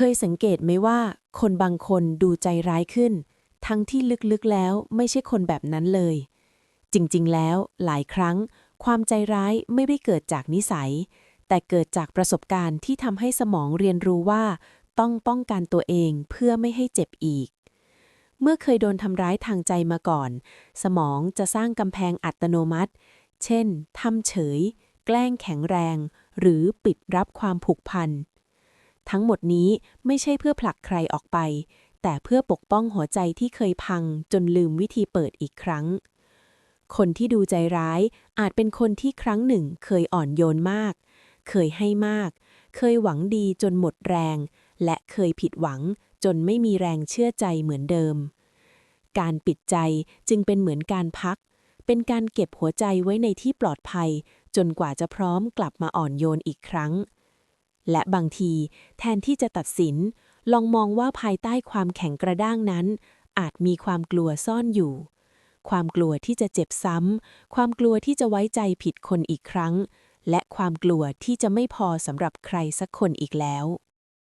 เคยสังเกตไหมว่า คนบางคนดูใจร้ายขึ้น ทั้งที่ลึกๆแล้วไม่ใช่คนแบบนั้นเลย จริงๆ แล้วหลายครั้ง ความใจร้ายไม่ได้เกิดจากนิสัย แต่เกิดจากประสบการณ์ที่ทำให้สมองเรียนรู้ว่า ต้องป้องกันตัวเองเพื่อไม่ให้เจ็บอีก เมื่อเคยโดนทำร้ายทางใจมาก่อน สมองจะสร้างกำแพงอัตโนมัติ เช่นทำเฉย แกล้งแข็งแรง หรือปิดรับความผูกพัน ทั้งหมดนี้ไม่ใช่เพื่อผลักใครออกไป แต่เพื่อปกป้องหัวใจที่เคยพังจนลืมวิธีเปิดอีกครั้ง คนที่ดูใจร้ายอาจเป็นคนที่ครั้งหนึ่งเคยอ่อนโยนมาก เคยให้มาก เคยหวังดีจนหมดแรง และเคยผิดหวังจนไม่มีแรงเชื่อใจเหมือนเดิม การปิดใจจึงเป็นเหมือนการพัก เป็นการเก็บหัวใจไว้ในที่ปลอดภัย จนกว่าจะพร้อมกลับมาอ่อนโยนอีกครั้ง และบางทีแทนที่จะตัดสิน ลองมองว่าภายใต้ความแข็งกระด้างนั้น อาจมีความกลัวซ่อนอยู่ ความกลัวที่จะเจ็บซ้ำ ความกลัวที่จะไว้ใจผิดคนอีกครั้ง และความกลัวที่จะไม่พอสำหรับใครสักคนอีกแล้ว